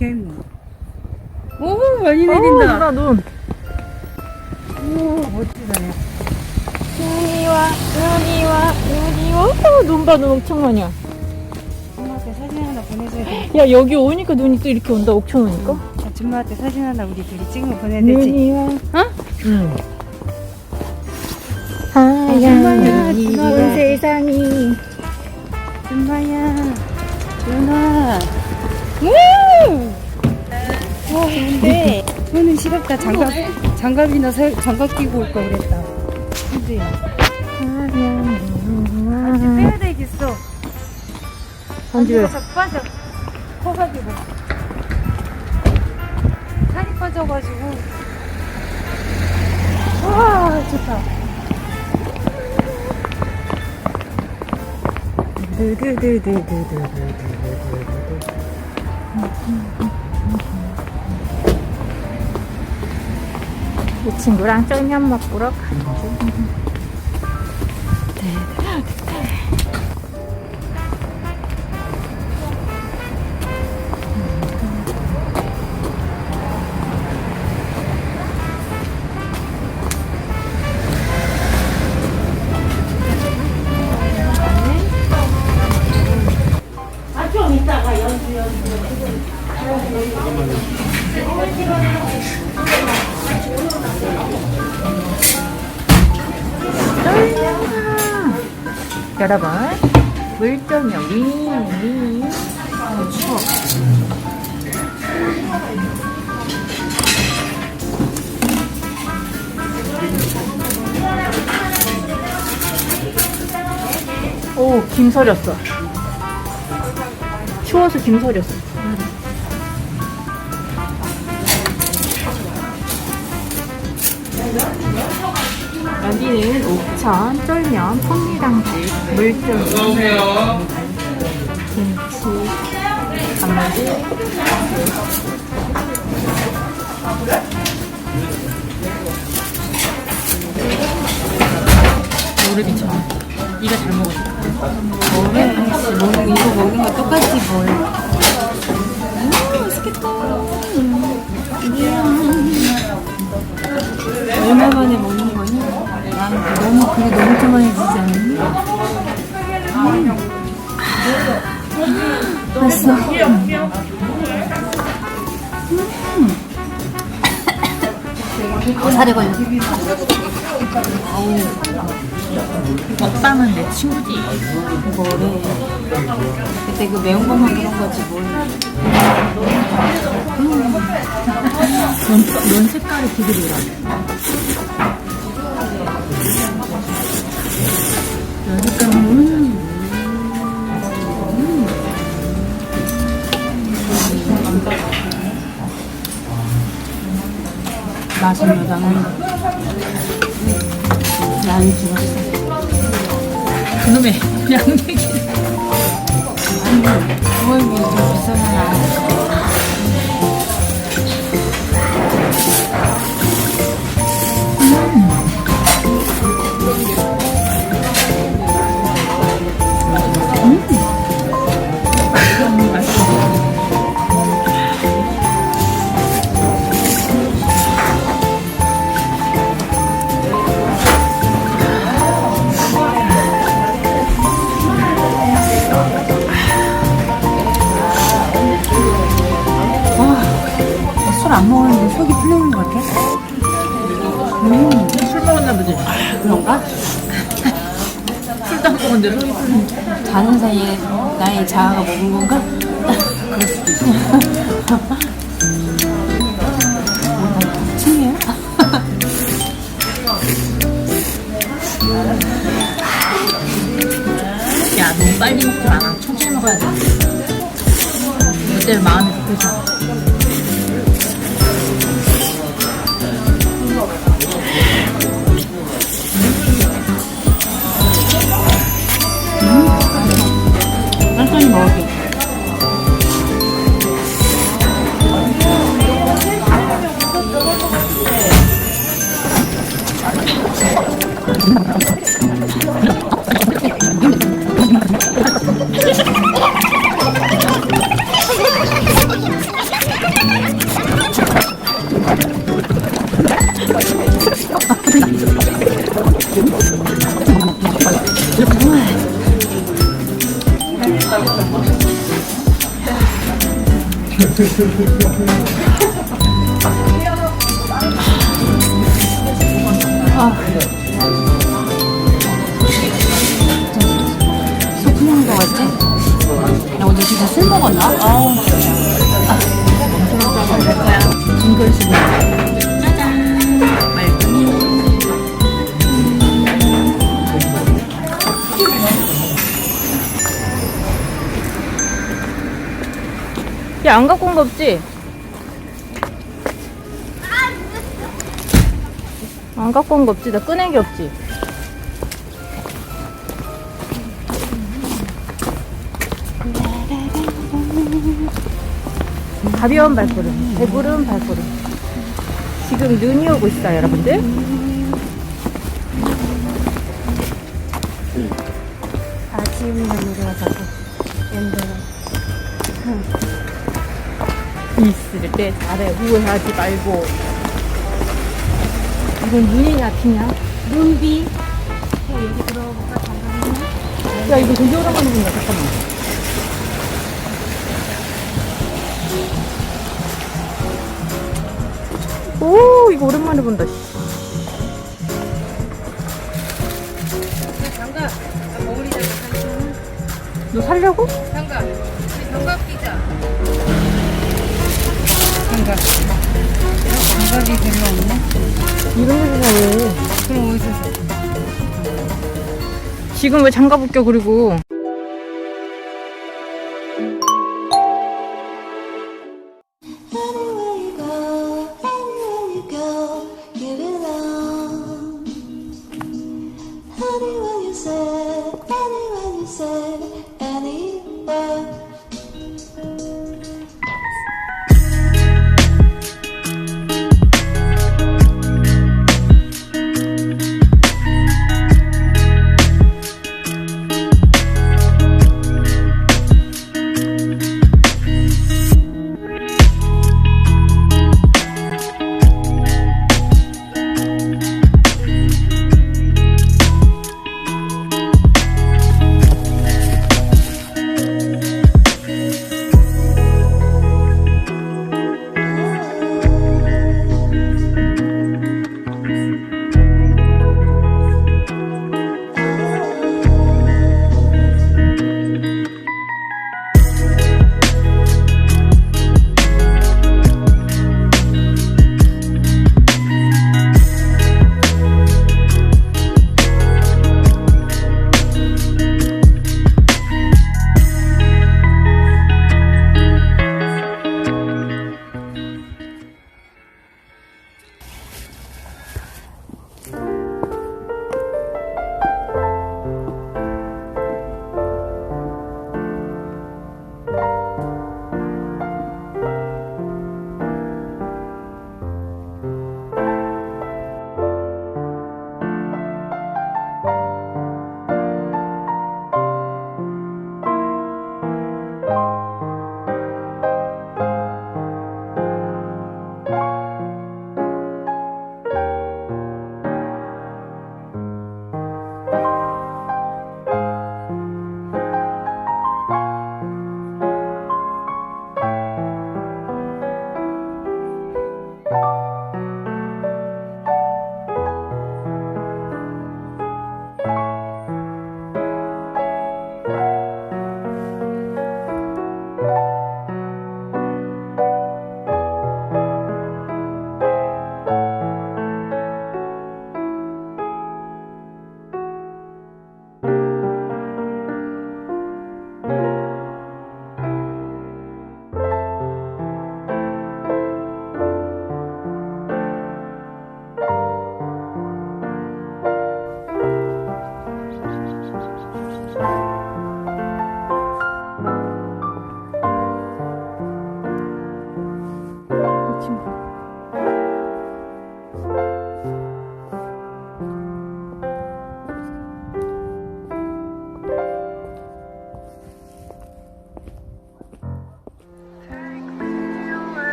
했노? 오, 많이 내린다. 나 눈. 오, 멋지다, 야. 눈이 와, 눈이 와, 눈이 와. 어, 눈 봐, 눈 엄청 많이 와. 엄마한테 사진 하나 보내줘야 돼. 야, 여기 오니까 눈이 또 이렇게 온다, 옥천 오니까. 아줌마한테 사진 하나 우리 둘이 찍으면 보내야 되지. 눈이 와. 어? 응. 정말요? 하얀 이 누나가. 온 세상이. 엄마야, 누나. 우! 와, 근데 손은 시렵다. 장갑, 장갑이나 살, 장갑 끼고 올 걸 그랬다. 이제 이 빼야 되겠어. 언제? 빠져. 커가지고. 살이 빠져가지고. 와, 좋다. 이 친구랑 쫄면 먹으러 가죠. 여러분, 위. 아, 추워. 오, 김 서렸어. 추워서 김 서렸어. 여기는 옥천 쫄면 풍미당집 물쫄면 김치 단무지 모르겠지만 이가 잘 먹었어? 아이씨, 먹는, 이거 먹는 거 똑같지, 뭘. 얼마 좋아해지지 않니? 맛있어. 어, 살에 걸렸어. 먹방은 내 친구지 뭐래. 그때 그 매운 것만 그런 거지, 뭘. 면, 면 색깔이 되게 노라 맛은 여자는 나는 죽었어. 그놈의 양얘기 어이구, 이거 비싸잖아. 술 먹었나 보지 그런가? 술도 안 먹었는데 속이 풀린 자는 사이에 나의 자아가 먹은 건가? 그럴 수도 있어. 침이야? 야 너무 빨리 먹지 마라 천천히 먹어야 돼 그때 마음이 급해져 啊 악. 나 오늘 진짜 술 먹었나? 아우 그릇이네 짜잔. 말끔히. 야 안 갖고 온 거 없지? 안 갖고 온 거 없지? 나 꺼내기 없지? 가벼운 발걸음, 배부른 발걸음. 지금 눈이 오고 있어요, 여러분들. 아침이 너무 좋아서 연대는 있을 때 잘해 후회하지 말고 이건 눈이냐 비냐? 눈비 야 여기 들어볼까 잠깐만요 야 이거 되게 오랜만에 본다 잠깐만 오 이거 오랜만에 본다 씨. 장갑 머리 장갑 한너 살려고? 장갑 우리 장갑 끼자 장갑 장갑이 별로 없네 이런 거 왜? 그럼 어디서 사? 지금 왜 장갑 웃겨 그리고